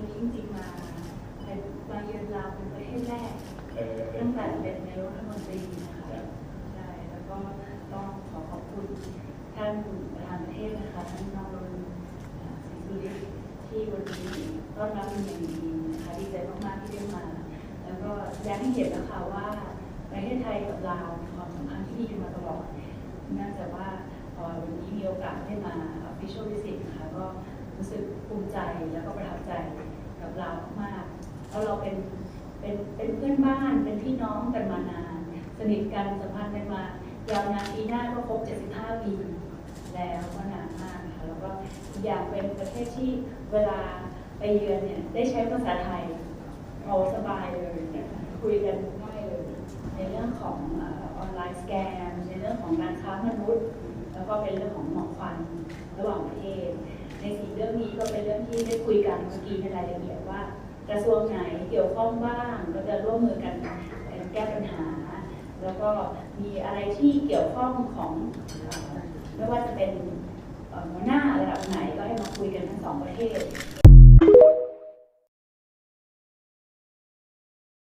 วันนี้จริงๆมาเป็นมาเยือนลาวเป็นประเทศแรกเออเออตั้งแต่เป็นนายกรัฐมนตรีนะคะ ใช่ แล้วก็ต้องขอขอบคุณท่านประธานประเทศนะคะท่านนรนศรีสุริที่วันนี้ต้อนรับเป็นอย่างดีนะคะดีใจมากๆที่ได้มา แล้วก็แสดงให้เห็นนะคะว่าประเทศไทยกับลาวมีความสัมพันธ์ที่ดีกันมาตลอดเนื่องจากว่าพอวันนี้มีโอกาสได้มา official visit นะคะก็รู้สึกภูมิใจแล้วก็ประทับใจกับลาวมากๆแล้ว เราเป็นเป็นเป็นเพื่อนบ้านเป็นพี่น้องกันมานาน สนิทกันสัมพันธ์กันมายาวนานปีหน้าก็ครบ 75 ปีแล้วก็นานมากนะคะแล้วก็อย่างเป็นประเทศที่เวลาไปเยือนเนี่ยได้ใช้ภาษาไทยเอาสบายเลยนะคะคุยกันง่ายเลย ในเรื่องของออนไลน์สแกนในเรื่องของการค้ามนุษย์ แล้วก็เป็นเรื่องของหมอกควันระหว่างประเทศ ในสี่เรื่องนี้ก็เป็นเรื่องที่ได้คุยกันเมื่อกี้ในรายละเอียดว่ากระทรวงไหน เกี่ยวข้องบ้างก็จะร่วมมือกันแก้ปัญหา แล้วก็มีอะไรที่เกี่ยวข้องของไม่ว่าจะเป็นหัวหน้าระดับไหนก็ให้มาคุยกันทั้งสองประเทศ